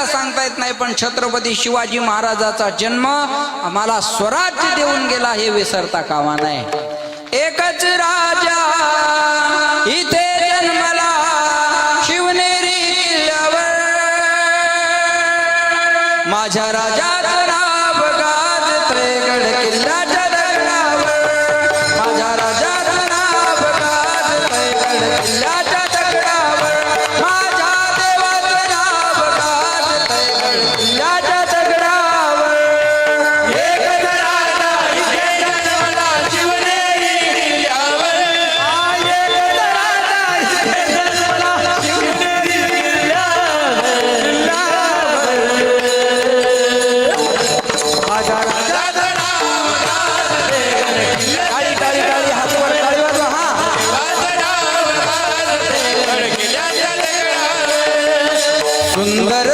पण छत्रपती शिवाजी महाराजाचा जन्म आम्हाला स्वराज्य देऊन गेला हे विसरता कामा नये. एकच राजा इथे जन्मला शिवनेरी किल्ल्यावर माझ्या राजा नाव माझ्या ಸುಂದರ